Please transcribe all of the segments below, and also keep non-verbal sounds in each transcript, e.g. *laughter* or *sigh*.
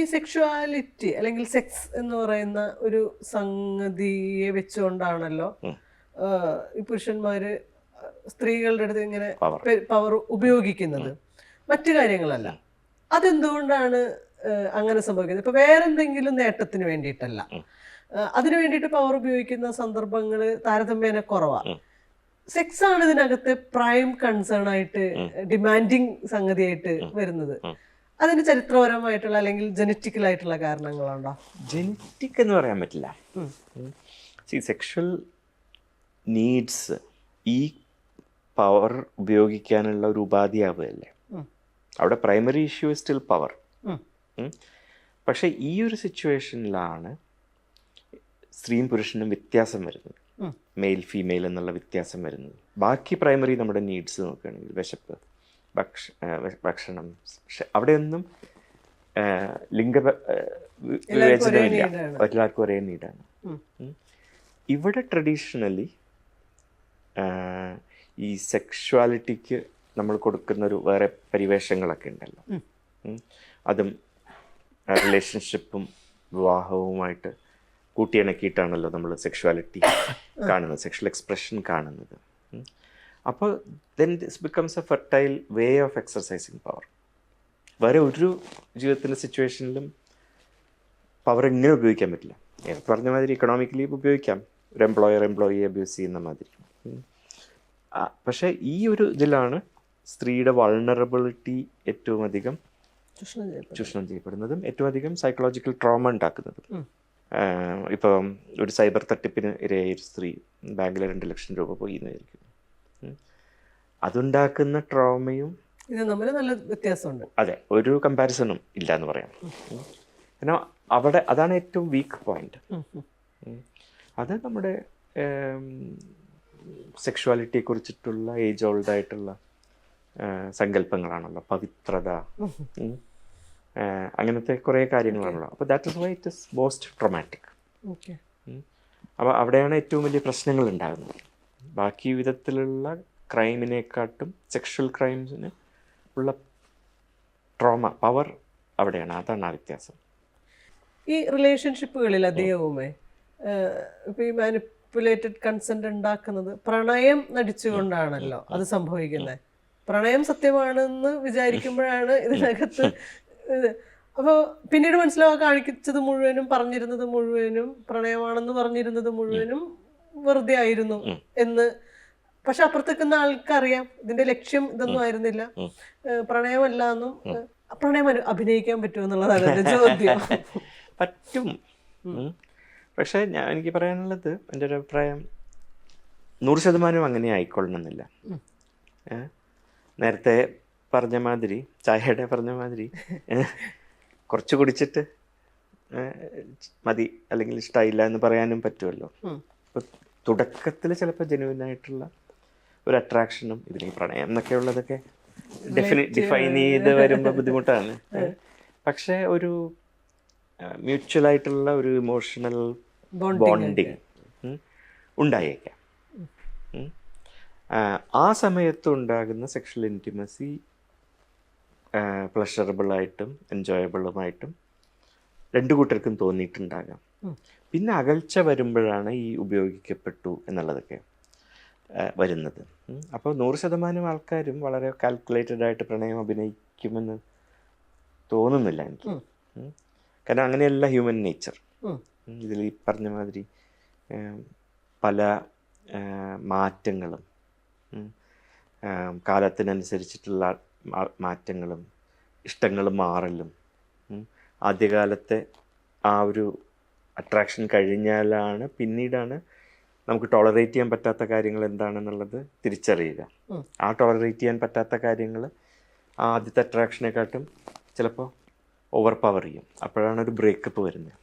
ഈ സെക്ഷുവാലിറ്റി അല്ലെങ്കിൽ സെക്സ് എന്ന് പറയുന്ന ഒരു സംഗതിയെ വെച്ചുകൊണ്ടാണല്ലോ ഈ പുരുഷന്മാര് സ്ത്രീകളുടെ അടുത്ത് ഇങ്ങനെ പവർ ഉപയോഗിക്കുന്നത്. മറ്റു കാര്യങ്ങളല്ല. അതെന്തുകൊണ്ടാണ് അങ്ങനെ സംഭവിക്കുന്നത്? ഇപ്പൊ വേറെന്തെങ്കിലും നേട്ടത്തിന് വേണ്ടിയിട്ടല്ല. അതിനു വേണ്ടിയിട്ട് പവർ ഉപയോഗിക്കുന്ന സന്ദർഭങ്ങൾ താരതമ്യേന കുറവാണ് സെക്സ് ആണ് ഇതിനകത്ത് പ്രൈം കൺസേൺ ആയിട്ട് ഡിമാൻഡിങ് സംഗതിയായിട്ട് വരുന്നത്. അതിന് ചരിത്രപരമായിട്ടുള്ള അല്ലെങ്കിൽ ജനറ്റിക്കൽ ആയിട്ടുള്ള കാരണങ്ങളുണ്ടോ? ജനറ്റിക് എന്ന് പറയാൻ പറ്റില്ല. സി സെക്ഷൽ നീഡ്സ് ഈ പവർ ഉപയോഗിക്കാനുള്ള ഒരു ഉപാധിയാവുകയല്ലേ. അവിടെ പ്രൈമറി ഇഷ്യൂ സ്റ്റിൽ പവർ പക്ഷെ ഈ ഒരു സിറ്റുവേഷനിലാണ് സ്ത്രീയും പുരുഷനും വ്യത്യാസം വരുന്നത്. മെയിൽ ഫീമെയിൽ എന്നുള്ള വ്യത്യാസം വരുന്നത്. ബാക്കി പ്രൈമറി നമ്മുടെ നീഡ്സ് നോക്കുകയാണെങ്കിൽ വിശപ്പ് ഭക്ഷ ഭക്ഷണം. പക്ഷെ അവിടെയൊന്നും ലിംഗ വിവേചനമില്ല. എല്ലാവർക്കും ഒരേ നീടാണ് ഇവിടെ ട്രഡീഷണലി ഈ സെക്ഷുവാലിറ്റിക്ക് നമ്മൾ കൊടുക്കുന്ന ഒരു വേറെ പരിവേഷങ്ങളൊക്കെ ഉണ്ടല്ലോ. അതും റിലേഷൻഷിപ്പും വിവാഹവുമായിട്ട് കൂട്ടിയിണക്കിയിട്ടാണല്ലോ നമ്മൾ സെക്ഷുവാലിറ്റി കാണുന്നത് സെക്ഷൽ എക്സ്പ്രഷൻ കാണുന്നത്. അപ്പോൾ then this becomes a fertile way of exercising power വേറെ ഒരു ജീവിതത്തിന്റെ സിറ്റുവേഷനിലും പവർ എങ്ങനെ ഉപയോഗിക്കാൻ പറ്റില്ല നേരത്തെ പറഞ്ഞ മാതിരി ഇക്കണോമിക്കലി ഉപയോഗിക്കാം ഒരു എംപ്ലോയർ എംപ്ലോയിയെ അബ്യൂസ് ചെയ്യുന്ന മാതിരി. പക്ഷേ ഈ ഒരു ഇതിലാണ് സ്ത്രീയുടെ വൾണറബിലിറ്റി ഏറ്റവും അധികം ചൂഷണം ചെയ്യപ്പെടുന്നതും ഏറ്റവും അധികം സൈക്കോളജിക്കൽ ട്രോമ ഉണ്ടാക്കുന്നതും. ഇപ്പം ഒരു സൈബർ തട്ടിപ്പിന് ഇരയായ ഒരു സ്ത്രീ ബാങ്കിലെ രണ്ട് ലക്ഷം രൂപ പോയി എന്നായിരിക്കും. അതുണ്ടാക്കുന്ന ട്രോമയും ഇത് തമ്മിൽ നല്ല വ്യത്യാസമുണ്ട്. അതെ ഒരു കമ്പാരിസണും ഇല്ല എന്ന് പറയാം. പിന്നെ കാരണം അവിടെ അതാണ് ഏറ്റവും വീക്ക് പോയിന്റ്. അത് നമ്മുടെ സെക്ഷുവാലിറ്റിയെ കുറിച്ചിട്ടുള്ള ഏജ് ഓൾഡ് ആയിട്ടുള്ള സങ്കല്പങ്ങളാണല്ലോ പവിത്രത. അങ്ങനത്തെ കുറേ കാര്യങ്ങളാണല്ലോ. അപ്പോൾ that is why it is most traumatic അപ്പോൾ അവിടെയാണ് ഏറ്റവും വലിയ പ്രശ്നങ്ങൾ ഉണ്ടാകുന്നത്. ബാക്കി വിധത്തിലുള്ള ക്രൈമിനെക്കാട്ടും സെക്ഷൽ ക്രൈംസിന് ഉള്ള ട്രോമ പവർ അവിടെയാണ്. അതാണ് ആ വ്യത്യാസം. ഈ റിലേഷൻഷിപ്പുകളിൽ അധികവുമേ ഇപ്പൊ ഈ മാനിപ്പുലേറ്റഡ് കൺസെന്റ് ഉണ്ടാക്കുന്നത് പ്രണയം നടിച്ചുകൊണ്ടാണല്ലോ അത് സംഭവിക്കുന്നത് പ്രണയം സത്യമാണെന്ന് വിചാരിക്കുമ്പോഴാണ് *laughs* ഇതിനകത്ത് ഇത്. അപ്പോൾ പിന്നീട് മനസ്സിലാവാൻ കാണിച്ചത് മുഴുവനും പറഞ്ഞിരുന്നത് മുഴുവനും പ്രണയമാണെന്ന് പറഞ്ഞിരുന്നത് മുഴുവനും വെറുതെ ആയിരുന്നു എന്ന് പക്ഷെ അപ്പുറത്തേക്കുന്ന ആൾക്കറിയാം. ഇതിന്റെ ലക്ഷ്യം ഇതൊന്നും ആയിരുന്നില്ല. പ്രണയമല്ല എന്നും പ്രണയം അഭിനയിക്കാൻ പറ്റുമോ എന്നുള്ളതാണ് എന്റെ ചോദ്യം. *laughs* പറ്റും. പക്ഷെ ഞാൻ എനിക്ക് പറയാനുള്ളത് എന്റെ ഒരു അഭിപ്രായം നൂറ് ശതമാനം അങ്ങനെ ആയിക്കൊള്ളണമെന്നില്ല. നേരത്തെ പറഞ്ഞ മാതിരി ചായയുടെ പറഞ്ഞ മാതിരി കുറച്ച് കുടിച്ചിട്ട് മതി അല്ലെങ്കിൽ ഇഷ്ടമായില്ല എന്ന് പറയാനും പറ്റുമല്ലോ. തുടക്കത്തിൽ ചിലപ്പോൾ ജെനുവിൻ ആയിട്ടുള്ള ഒരു അട്രാക്ഷനും ഇതിന് ഈ പ്രണയം എന്നൊക്കെ ഉള്ളതൊക്കെ ഡെഫിനി ഡിഫൈൻ ചെയ്ത് വരുമ്പോൾ ബുദ്ധിമുട്ടാണ്. *laughs* പക്ഷേ ഒരു മ്യൂച്വൽ ആയിട്ടുള്ള ഒരു ഇമോഷണൽ ബോണ്ടിങ് ഉണ്ടായേക്കാം. ആ, സമയത്ത് ഉണ്ടാകുന്ന സെക്ഷൽ ഇന്റിമസി പ്ലഷറബിളായിട്ടും എൻജോയബിളുമായിട്ടും രണ്ടു കൂട്ടർക്കും തോന്നിയിട്ടുണ്ടാകാം. പിന്നെ അകൽച്ച വരുമ്പോഴാണ് ഈ ഉപയോഗിക്കപ്പെട്ടു എന്നുള്ളതൊക്കെ. വരുന്നത്. അപ്പോൾ നൂറ് ശതമാനം ആൾക്കാരും വളരെ കാൽക്കുലേറ്റഡ് ആയിട്ട് പ്രണയം അഭിനയിക്കുമെന്ന് തോന്നുന്നില്ല എനിക്ക്. കാരണം അങ്ങനെയല്ല ഹ്യൂമൻ നേച്ചർ. ഇതിൽ ഈ പറഞ്ഞ മാതിരി പല മാറ്റങ്ങളും കാലത്തിനനുസരിച്ചിട്ടുള്ള മാറ്റങ്ങളും ഇഷ്ടങ്ങളും മാറലും ആദ്യകാലത്തെ ആ ഒരു അട്രാക്ഷൻ കഴിഞ്ഞാലാണ് പിന്നീടാണ് നമുക്ക് ടോളറേറ്റ് ചെയ്യാൻ പറ്റാത്ത കാര്യങ്ങൾ എന്താണെന്നുള്ളത് തിരിച്ചറിയുക. ആ ടോളറേറ്റ് ചെയ്യാൻ പറ്റാത്ത കാര്യങ്ങൾ ആ ആദ്യത്തെ അട്രാക്ഷനെക്കാട്ടും ചിലപ്പോൾ ഓവർ പവർ ചെയ്യും. അപ്പോഴാണ് ഒരു ബ്രേക്കപ്പ് വരുന്നത്.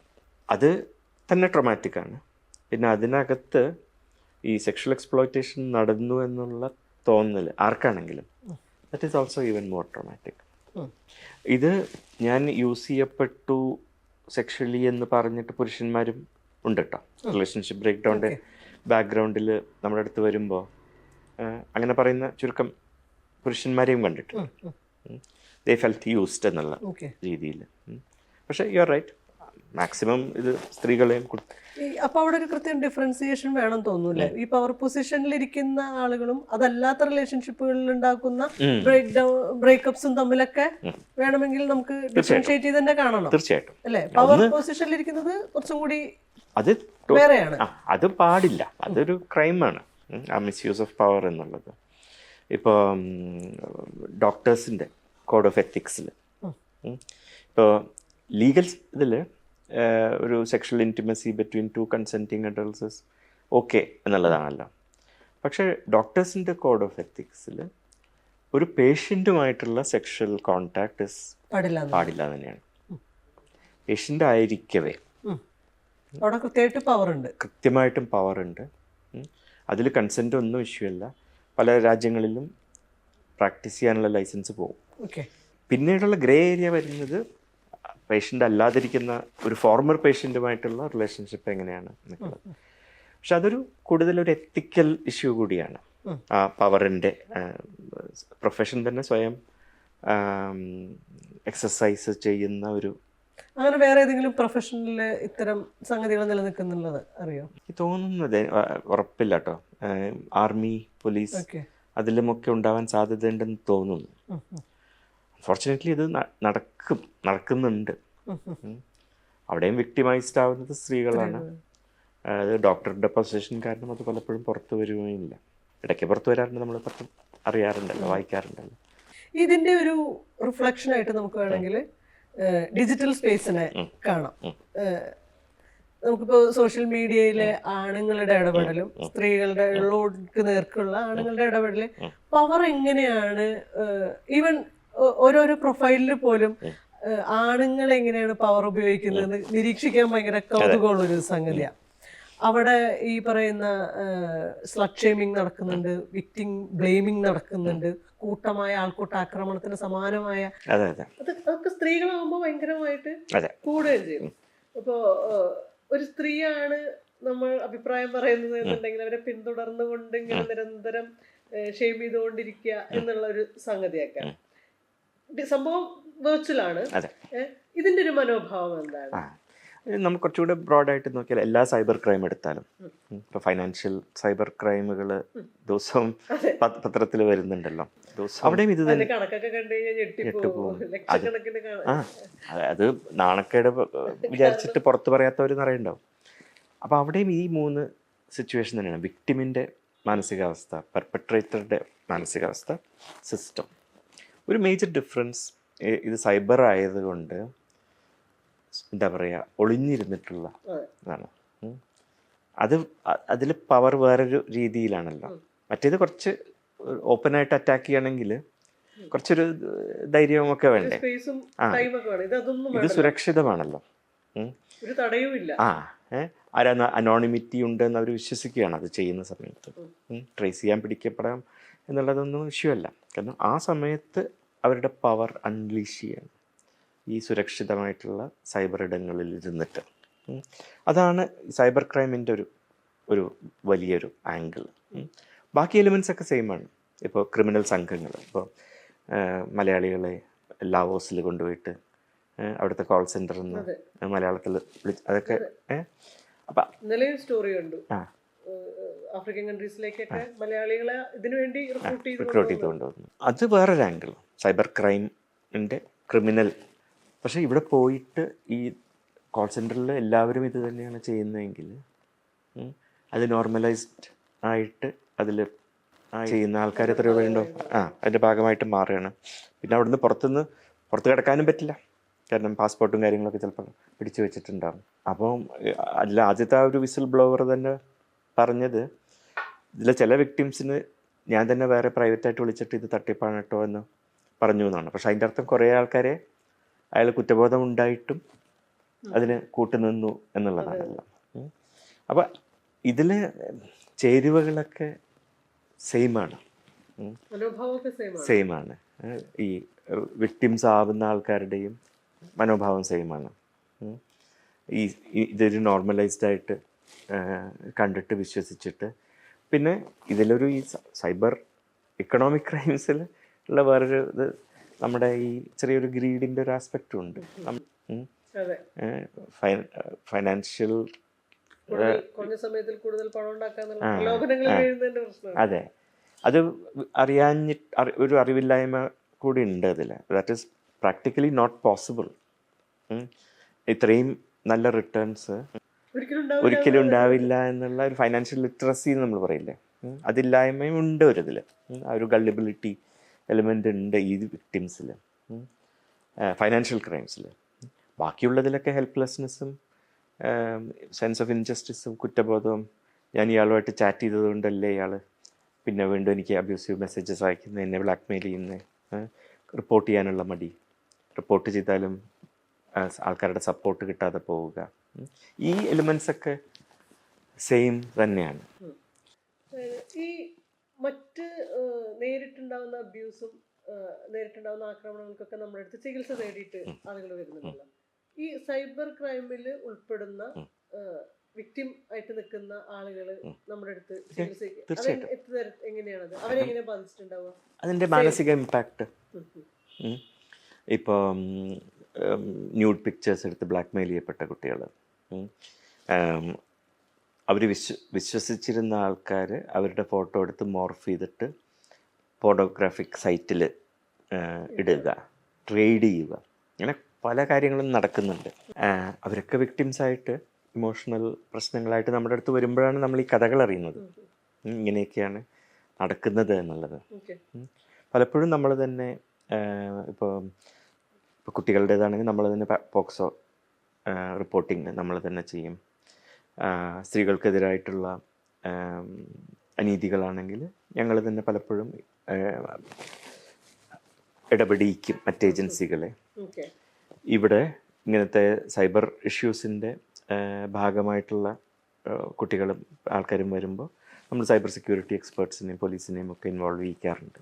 അത് തന്നെ ട്രൊമാറ്റിക് ആണ്. പിന്നെ അതിനകത്ത് ഈ സെക്ഷൽ എക്സ്പ്ലോയിറ്റേഷൻ നടന്നു എന്നുള്ള തോന്നൽ ആർക്കാണെങ്കിലും that is also even more traumatic ഇത് ഞാൻ യൂസ് ചെയ്യപ്പെട്ടു സെക്ഷലി എന്ന് പറഞ്ഞിട്ട് പുരുഷന്മാരും ഉണ്ട് കേട്ടോ റിലേഷൻഷിപ്പ് ബ്രേക്ക് ഡൗണിന്റെ ബാക്ക്ഗ്രൗണ്ടിൽ നമ്മുടെ അടുത്ത് വരുമ്പോൾ അങ്ങനെ പറയുന്ന ചുരുക്കം പുരുഷന്മാരെയും കണ്ടിട്ടുണ്ട്. ദേ ഫെൽറ്റ് യൂസ്ഡ് എന്നുള്ള രീതിയിൽ പക്ഷേ യു ആർ റൈറ്റ് മാക്സിമം ഇത് സ്ത്രീകളെയും അപ്പൊ അവിടെ ഒരു കൃത്യം ഡിഫറൻസിയേഷൻ വേണം തോന്നൂല്ലേ ഈ പവർ പൊസിഷനിൽ ഇരിക്കുന്ന ആളുകളും അതല്ലാത്ത റിലേഷൻഷിപ്പുകളിൽ ഉണ്ടാക്കുന്ന ബ്രേക്ക് ഡൗൺ ബ്രേക്കപ്സും തമ്മിലൊക്കെ വേണമെങ്കിൽ നമുക്ക് ഡിഫറൻഷിയേറ്റ് ചെയ്ത് തന്നെ കാണണം തീർച്ചയായിട്ടും. അല്ലെ? പവർ പൊസിഷനിൽ ഇരിക്കുന്നത് കുറച്ചും കൂടി അത് അത് പാടില്ല. അതൊരു ക്രൈമാണ്. ആ മിസ് യൂസ് ഓഫ് പവർ എന്നുള്ളത് ഇപ്പോൾ ഡോക്ടേഴ്സിന്റെ കോഡ് ഓഫ് എത്തിക്സിൽ ഇപ്പോൾ ലീഗൽ ഇതിൽ ഒരു sexual intimacy between two consenting adults okay എന്നുള്ളതാണല്ലോ. പക്ഷേ ഡോക്ടേഴ്സിന്റെ കോഡ് ഓഫ് എത്തിക്സിൽ ഒരു പേഷ്യന്റുമായിട്ടുള്ള സെക്ഷൽ കോണ്ടാക്ട് ഇസ് പാടില്ല പാടില്ല തന്നെയാണ്. പേഷ്യന്റ് ആയിരിക്കവേ. അവിടെ കൃത്യമായിട്ട് പവർ ഉണ്ട്. കൃത്യമായിട്ടും പവർ ഉണ്ട്. അതിൽ കൺസെന്റ് ഒന്നും ഇഷ്യൂ അല്ല. പല രാജ്യങ്ങളിലും പ്രാക്ടീസ് ചെയ്യാനുള്ള ലൈസൻസ് പോകും. ഓക്കെ പിന്നീടുള്ള ഗ്രേ ഏരിയ വരുന്നത് പേഷ്യന്റ് അല്ലാതിരിക്കുന്ന ഒരു ഫോർമർ പേഷ്യന്റുമായിട്ടുള്ള റിലേഷൻഷിപ്പ് എങ്ങനെയാണ് എന്നുള്ളത്. പക്ഷെ അതൊരു കൂടുതൽ ഒരു എത്തിക്കൽ ഇഷ്യൂ കൂടിയാണ് ആ പവറിന്റെ പ്രൊഫഷൻ തന്നെ സ്വയം എക്സസൈസ് ചെയ്യുന്ന ഒരു അങ്ങനെ വേറെ ഏതെങ്കിലും പ്രൊഫഷനിൽ ഇത്തരം സംഗതികൾ നിലനിൽക്കുന്നുള്ളത് അറിയോ? എനിക്ക് തോന്നുന്നത് ഉറപ്പില്ല കേട്ടോ. ആർമി പോലീസ് അതിലുമൊക്കെ ഉണ്ടാവാൻ സാധ്യതയുണ്ടെന്ന് തോന്നുന്നു. അൺഫോർച്ചുനേറ്റ്ലി ഇത് നടക്കും നടക്കുന്നുണ്ട്. അവിടെയും വിക്ടിമൈസ്ഡ് ആവുന്നത് സ്ത്രീകളാണ്. അത് ഡോക്ടറുടെ പൊസിഷൻ കാരണം അത് പലപ്പോഴും പുറത്തു വരുകയില്ല ഇടയ്ക്ക് പുറത്തു വരാറുണ്ട് നമ്മൾ അറിയാറുണ്ടല്ലോ വായിക്കാറുണ്ടല്ലോ. ഇതിന്റെ ഒരു റിഫ്ലക്ഷൻ ആയിട്ട് നമുക്ക് വേണമെങ്കിൽ ഡിജിറ്റൽ സ്പേസിനെ കാണാം. നമുക്കിപ്പോ സോഷ്യൽ മീഡിയയിലെ ആണുങ്ങളുടെ ഇടപെടലും സ്ത്രീകളുടെ ഉള്ളോട്ട് നേർക്കുള്ള ആണുങ്ങളുടെ ഇടപെടൽ പവർ എങ്ങനെയാണ് ഈവൻ ഓരോരോ പ്രൊഫൈലിൽ പോലും ആണുങ്ങൾ എങ്ങനെയാണ് പവർ ഉപയോഗിക്കുന്നത് നിരീക്ഷിക്കാൻ ഭയങ്കര കൗതുകമുള്ള ഒരു സംഗതിയാണ് അവിടെ ഈ പറയുന്ന സ്ലട്ട് ഷെയ്മിങ് നടക്കുന്നുണ്ട് വിക്ടിങ് ബ്ലെയിമിങ് നടക്കുന്നുണ്ട് കൂട്ടമായ ആൾക്കൂട്ട ആക്രമണത്തിന് സമാനമായ അതെ അതെ. അത് അതൊക്കെ സ്ത്രീകളാകുമ്പോൾ ഭയങ്കരമായിട്ട് കൂടുകയും ചെയ്യും. അപ്പോ ഒരു സ്ത്രീയാണ് നമ്മൾ അഭിപ്രായം പറയുന്നത് എന്നുണ്ടെങ്കിൽ അവരെ പിന്തുടർന്നുകൊണ്ട് ഇങ്ങനെ നിരന്തരം ഷെയിം ചെയ്തുകൊണ്ടിരിക്കുക എന്നുള്ള ഒരു സംഗതിയൊക്കെ. സംഭവം വെർച്വൽ ആണ്. ഇതിന്റെ ഒരു മനോഭാവം എന്താണ്? നമുക്ക് കുറച്ചുകൂടെ ബ്രോഡായിട്ട് നോക്കിയാൽ എല്ലാ സൈബർ ക്രൈം എടുത്താലും. ഇപ്പോൾ ഫൈനാൻഷ്യൽ സൈബർ ക്രൈമുകൾ ദിവസവും പത്രത്തിൽ വരുന്നുണ്ടല്ലോ. ദിവസം അവിടെയും ഇത് തന്നെ. ഞെട്ടിപ്പോകും ആ അത് നാണക്കേട് *laughs* വിചാരിച്ചിട്ട് പുറത്ത് പറയാത്തവർ നിറയുണ്ടാവും. അപ്പോൾ അവിടെയും ഈ മൂന്ന് സിറ്റുവേഷൻ തന്നെയാണ്. വിക്ടിമിന്റെ മാനസികാവസ്ഥ പെർപ്പട്രേറ്ററുടെ മാനസികാവസ്ഥ സിസ്റ്റം ഒരു മേജർ ഡിഫറൻസ് ഇത് സൈബർ ആയതുകൊണ്ട് എന്താ പറയുക ഒളിഞ്ഞിരുന്നിട്ടുള്ള. ഇതാണ് അത് അതിൽ പവർ വേറൊരു രീതിയിലാണല്ലോ. മറ്റേത് കുറച്ച് ഓപ്പണായിട്ട് അറ്റാക്ക് ചെയ്യണമെങ്കിൽ കുറച്ചൊരു ധൈര്യമൊക്കെ വേണ്ടേ? ആ. ഇത് സുരക്ഷിതമാണല്ലോ. ആ. ആരാ അനോണിമിറ്റി ഉണ്ടെന്ന് അവർ വിശ്വസിക്കുകയാണ് അത് ചെയ്യുന്ന സമയത്ത്. ട്രേസ് ചെയ്യാൻ പിടിക്കപ്പെടാം എന്നുള്ളതൊന്നും വിഷയമല്ല കാരണം ആ സമയത്ത് അവരുടെ പവർ അൺലീഷ് ചെയ്യണം. ഈ സുരക്ഷിതമായിട്ടുള്ള സൈബർ ഇടങ്ങളിൽ ഇരുന്നിട്ട് അതാണ് സൈബർ ക്രൈമിന്റെ ഒരു ഒരു വലിയൊരു ആംഗിൾ. ബാക്കി എലിമെൻസ് ഒക്കെ സെയിം ആണ് ഇപ്പോൾ ക്രിമിനൽ സംഘങ്ങൾ. ഇപ്പോൾ മലയാളികളെ ലാവോസിൽ കൊണ്ടുപോയിട്ട് അവിടുത്തെ കോൾ സെന്ററിൽ നിന്ന് മലയാളത്തിൽ വിളിച്ച് അതൊക്കെ അപ്പം ഇന്നലെ സ്റ്റോറി ഉണ്ട് ആഫ്രിക്കൻ കൺട്രീസിലേക്കൊക്കെ മലയാളികളെ ഇതിനുവേണ്ടി റിക്രൂട്ട് ചെയ്ത് റിക്രൂട്ട് ചെയ്ത് കൊണ്ടുവന്നു അത് വേറൊരു ആംഗിൾ സൈബർ ക്രൈമിന്റെ ക്രിമിനൽ പക്ഷേ ഇവിടെ പോയിട്ട് ഈ കോൾ സെന്ററിൽ എല്ലാവരും ഇത് തന്നെയാണ് ചെയ്യുന്നതെങ്കിൽ അത് നോർമലൈസ്ഡ് ആയിട്ട് അതിൽ ചെയ്യുന്ന ആൾക്കാർ എത്ര രൂപയുണ്ടോ ആ അതിന്റെ ഭാഗമായിട്ട് മാറുകയാണ്. പിന്നെ അവിടുന്ന് പുറത്തുനിന്ന് പുറത്ത് കിടക്കാനും പറ്റില്ല. കാരണം പാസ്പോർട്ടും കാര്യങ്ങളൊക്കെ ചിലപ്പോൾ പിടിച്ചു വെച്ചിട്ടുണ്ടാകും അപ്പം അതിൽ ആദ്യത്തെ ആ ഒരു വിസിൽ ബ്ലോവർ തന്നെ പറഞ്ഞത് ഇതിലെ ചില വിക്ടിംസിന് ഞാൻ തന്നെ വേറെ പ്രൈവറ്റായിട്ട് വിളിച്ചിട്ട് ഇത് തട്ടിപ്പാണ് കേട്ടോ എന്ന് പറഞ്ഞു എന്നാണ്. പക്ഷേ അതിന്റെ അർത്ഥം കുറേ ആൾക്കാരെ അയാൾ കുറ്റബോധം ഉണ്ടായിട്ടും അതിന് കൂട്ടുനിന്നു എന്നുള്ളതാണല്ലോ അപ്പോൾ അപ്പൊ ഇതിലെ ചേരുവകളൊക്കെ സെയിമാണ് സെയിമാണ് ഈ വിക്ടിംസ് ആവുന്ന ആൾക്കാരുടെയും മനോഭാവം സെയിമാണ് ഈ- ഇതൊരു നോർമലൈസ്ഡ് ആയിട്ട് കണ്ടിട്ട് വിശ്വസിച്ചിട്ട്. പിന്നെ ഇതിലൊരു ഈ സൈബർ ഇക്കണോമിക് ക്രൈംസിൽ ഉള്ള വേറൊരു ഇത് നമ്മുടെ ഈ ചെറിയൊരു ഗ്രീഡിന്റെ ഒരു ആസ്പെക്റ്റും ഉണ്ട്. ഫൈനാൻഷ്യൽ അതെ. അത്. അറിയാഞ്ഞി ഒരു അറിവില്ലായ്മ കൂടി ഉണ്ട് അതിൽ. That is practically not possible ഇത്രയും നല്ല റിട്ടേൺസ് ഒരിക്കലും ഉണ്ടാവില്ല എന്നുള്ള ഒരു ഫൈനാൻഷ്യൽ ലിറ്ററസി എന്ന് നമ്മൾ പറയില്ലേ? അതില്ലായ്മയും ഉണ്ട് ഒരു ഇതിൽ ആ ഒരു ഗള്ളിബിലിറ്റി എലിമെന്റ് ഉണ്ട് ഈ വിക്ടിംസിൽ ഫൈനാൻഷ്യൽ ക്രൈംസിൽ ബാക്കിയുള്ളതിലൊക്കെ ഹെൽപ്ലെസ്നെസ്സും സെൻസ് ഓഫ് ഇൻജസ്റ്റിസും കുറ്റബോധവും ഞാൻ ഇയാളുമായിട്ട് ചാറ്റ് ചെയ്തതുകൊണ്ടല്ലേ ഇയാൾ പിന്നെ വീണ്ടും എനിക്ക് അബ്യൂസീവ് മെസ്സേജസ് അയക്കുന്നത് എന്നെ ബ്ലാക്ക്മെയിൽ ചെയ്യുന്നത് റിപ്പോർട്ട് ചെയ്യാനുള്ള മടി. റിപ്പോർട്ട് ചെയ്താലും ആൾക്കാരുടെ സപ്പോർട്ട് കിട്ടാതെ പോവുക. ഈ എലിമെൻസ് ഒക്കെ സെയിം തന്നെയാണ്. ഈ മറ്റ് നേരിട്ടുണ്ടാവുന്ന അബ്യൂസും നേരിട്ടുണ്ടാവുന്ന ആക്രമണങ്ങൾക്കൊക്കെ നമ്മുടെ അടുത്ത് ചികിത്സ തേടിയിട്ട് ആളുകൾ വരുന്നുണ്ടല്ലോ. ഈ സൈബർ ക്രൈമിൽ ഉൾപ്പെടുന്ന വിക്ടിം ആയിട്ട് നിൽക്കുന്ന ആളുകൾ നമ്മുടെ അടുത്ത് എങ്ങനെയാണത്? അവരെങ്ങനെ ബാധിച്ചിട്ടുണ്ടാവുക? അതിന്റെ മാനസിക ഇമ്പാക്ട്. ഇപ്പോൾ ന്യൂഡ് പിക്ചേഴ്സ് എടുത്ത് ബ്ലാക്ക്മെയിൽ ചെയ്യപ്പെട്ട കുട്ടികൾ അവർ വിശ്വ വിശ്വസിച്ചിരുന്ന ആൾക്കാർ അവരുടെ ഫോട്ടോ എടുത്ത് മോർഫ് ചെയ്തിട്ട് ഫോട്ടോഗ്രാഫിക് സൈറ്റിൽ ഇടുക ട്രേഡ് ചെയ്യുക. അങ്ങനെ പല കാര്യങ്ങളും നടക്കുന്നുണ്ട്. അവരൊക്കെ വിക്ടിംസ് ആയിട്ട് ഇമോഷണൽ പ്രശ്നങ്ങളായിട്ട് നമ്മുടെ അടുത്ത് വരുമ്പോഴാണ് നമ്മൾ ഈ കഥകൾ അറിയുന്നത്. ഇങ്ങനെയൊക്കെയാണ് നടക്കുന്നത് എന്നുള്ളത്. പലപ്പോഴും നമ്മൾ തന്നെ ഇപ്പോൾ ഇപ്പോൾ കുട്ടികളുടേതാണെങ്കിൽ നമ്മൾ തന്നെ പോക്സോ റിപ്പോർട്ടിങ് നമ്മൾ തന്നെ ചെയ്യും. സ്ത്രീകൾക്കെതിരായിട്ടുള്ള അനീതികളാണെങ്കിൽ ഞങ്ങൾ തന്നെ പലപ്പോഴും ഇടപെടിയിക്കും മറ്റ് ഏജൻസികളെ. ഓക്കെ. ഇവിടെ ഇങ്ങനത്തെ സൈബർ ഇഷ്യൂസിന്റെ ഭാഗമായിട്ടുള്ള കുട്ടികളും ആൾക്കാരും വരുമ്പോൾ നമ്മൾ സൈബർ സെക്യൂരിറ്റി എക്സ്പേർട്സിനെയും പോലീസിനെയും ഒക്കെ ഇൻവോൾവ് ചെയ്യിക്കാറുണ്ട്.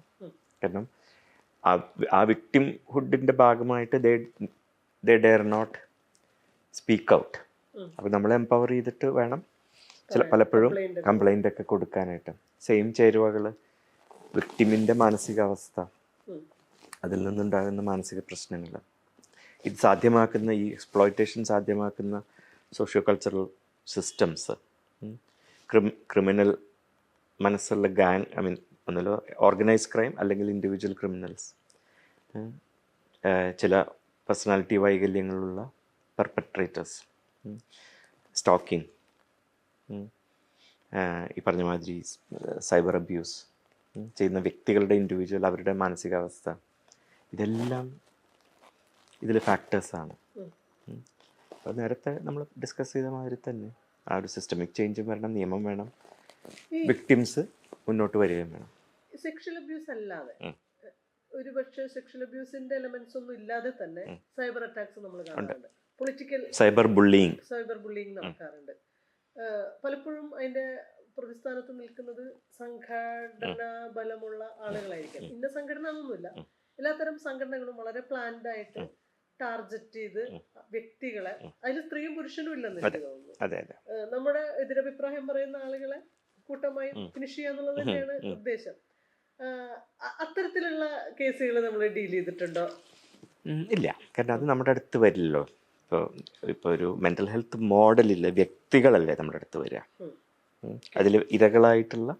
കാരണം ആ ആ വിക്ടിം ഹുഡിന്റെ ഭാഗമായിട്ട് they they dare not speak out. അപ്പോൾ നമ്മളെ എംപവർ ചെയ്തിട്ട് വേണം ചില പലപ്പോഴും കംപ്ലൈന്റ് ഒക്കെ. കംപ്ലൈന്റ് ഒക്കെ കൊടുക്കാനായിട്ട്. സെയിം ചേരുവകൾ വിക്ടിമിന്റെ മാനസികാവസ്ഥ. അതിൽ നിന്നുണ്ടാകുന്ന മാനസിക പ്രശ്നങ്ങൾ ഇത് സാധ്യമാക്കുന്ന ഈ എക്സ്പ്ലോയിറ്റേഷൻ സാധ്യമാക്കുന്ന സോഷ്യോ കൾച്ചറൽ സിസ്റ്റംസ് ക്രിമിനൽ മനസ്സുള്ള ഗാങ് ഐ മീൻ ഒന്നല്ലോ ഓർഗനൈസ് ക്രൈം അല്ലെങ്കിൽ ഇൻഡിവിജ്വൽ ക്രിമിനൽസ് ചില പേഴ്സണാലിറ്റി വൈകല്യങ്ങളുള്ള പെർപ്പട്രേറ്റേഴ്സ് സ്റ്റോക്കിംഗ് ഈ പറഞ്ഞ മാതിരി സൈബർ അബ്യൂസ് ചെയ്യുന്ന വ്യക്തികളുടെ ഇൻഡിവിജ്വൽ അവരുടെ മാനസികാവസ്ഥ. ഇതെല്ലാം ഇതിൽ ഫാക്ടേഴ്സാണ്. അപ്പോൾ നേരത്തെ നമ്മൾ ഡിസ്കസ് ചെയ്ത മാതിരി തന്നെ ആ ഒരു സിസ്റ്റമിക് ചേഞ്ചും വരണം നിയമം വേണം വിക്ടിംസ് മുന്നോട്ട് വരികയും വേണം. സെക്ഷൽ അബ്യൂസ് അല്ലാതെ. ഒരുപക്ഷെ ഒരു പക്ഷേ സെക്ഷൽ അബ്യൂസിന്റെ എലമെന്റ്സ് ഒന്നും ഇല്ലാതെ തന്നെ സൈബർ അറ്റാക്സ് നമ്മൾ കാണാറുണ്ട്. Political cyber bullying cyber bullying നടക്കാറുണ്ട്. പലപ്പോഴും അതിന്റെ പ്രതിസ്ഥാനത്ത് നിൽക്കുന്നത് സംഘടനാ ബലമുള്ള ആളുകളായിരിക്കും. ഇന്ന സംഘടന എന്നൊന്നുമില്ല. എല്ലാത്തരം സംഘടനകളും വളരെ പ്ലാൻഡ് ആയിട്ട് ടാർഗറ്റ് ചെയ്ത് വ്യക്തികളെ അതിൽ സ്ത്രീയും പുരുഷനും ഇല്ലെന്ന് എനിക്ക് തോന്നുന്നു. നമ്മുടെ എതിരഭിപ്രായം പറയുന്ന ആളുകളെ കൂട്ടമായി ഫിനിഷ് ചെയ്യാന്നുള്ളത് തന്നെയാണ് ഉദ്ദേശം. അത്തരത്തിലുള്ള കേസുകൾ നമ്മൾ ഡീൽ ചെയ്തിട്ടുണ്ടോ? ഇല്ല. കാരണം അത് നമ്മുടെ അടുത്ത് വരില്ലല്ലോ. ഇപ്പോൾ ഇപ്പോൾ ഒരു മെന്റൽ ഹെൽത്ത് മോഡലില്ല വ്യക്തികളല്ലേ നമ്മുടെ അടുത്ത് വരിക. അതിൽ ഇരകളായിട്ടുള്ള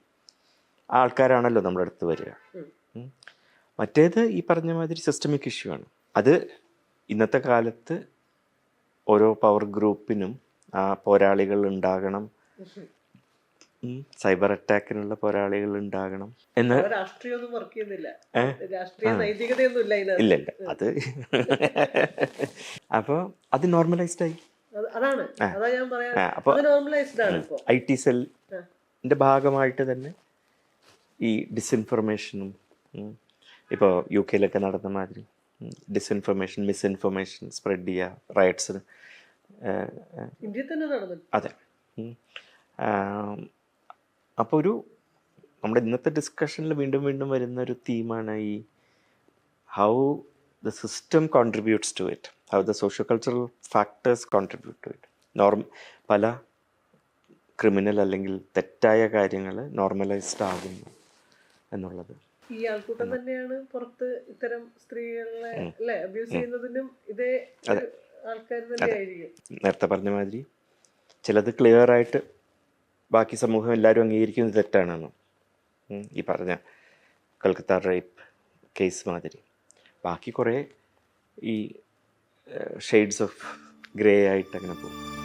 ആൾക്കാരാണല്ലോ നമ്മുടെ അടുത്ത് വരിക. മറ്റേത് ഈ പറഞ്ഞ മാതിരി സിസ്റ്റമിക് ഇഷ്യൂ ആണ്. അത് ഇന്നത്തെ കാലത്ത് ഓരോ പവർ ഗ്രൂപ്പിനും ആ പോരാളികൾ ഉണ്ടാകണം. സൈബർ അറ്റാക്കിനുള്ള പോരാളികൾ ഉണ്ടാകണം എന്ന് രാഷ്ട്രീയമൊന്നും വർക്ക് ചെയ്യുന്നില്ല. ഏ? രാഷ്ട്രീയ നൈതികതയൊന്നും ഇല്ല ഇല്ല ഇല്ല. അത് *laughs* അപ്പോൾ അത് നോർമലൈസ്ഡ് ആയി. അത് അതാണ്. അതാ ഞാൻ നോർമലൈസ്ഡ് ആണ് ഐ ടി സെല്ലിന്റെ ഭാഗമായിട്ട് തന്നെ ഈ ഡിസ്ഇൻഫർമേഷനും ഇപ്പോൾ യു കെയിലൊക്കെ നടന്ന മാതിരി ഡിസ്ഇൻഫർമേഷൻ മിസ്ഇൻഫർമേഷൻ സ്പ്രെഡ് ചെയ്യുക റൈറ്റ്സ് അതെ. അപ്പോൾ ഒരു നമ്മുടെ ഇന്നത്തെ ഡിസ്കഷനിൽ വീണ്ടും വീണ്ടും വരുന്ന ഒരു തീമാണ് ഈ how the system contributes to it how the social cultural factors contribute to it നോർമ പല ക്രിമിനൽ അല്ലെങ്കിൽ തെറ്റായ കാര്യങ്ങൾ നോർമലൈസ്ഡ് ആകുന്നു എന്നുള്ളത്. ഈ ആൾക്കൂട്ടം തന്നെയാണ് പുറത്ത് ഇത്തരം സ്ത്രീകളെ അല്ലെ അബ്യൂസ് ചെയ്യുന്നതിനും ഇതേ ആൾക്കാർ തന്നെ ആയിരിക്കും നേരത്തെ പറഞ്ഞ മാതിരി ചിലത് ക്ലിയർ ആയിട്ട് ബാക്കി സമൂഹം എല്ലാവരും അംഗീകരിക്കുന്നത് തെറ്റാണെന്ന് ഈ പറഞ്ഞ കൽക്കത്ത റേപ്പ് കേസ് മാതിരി. ബാക്കി കുറേ ഈ ഷെയ്ഡ്സ് ഓഫ് ഗ്രേ ആയിട്ട് അങ്ങനെ പോകും.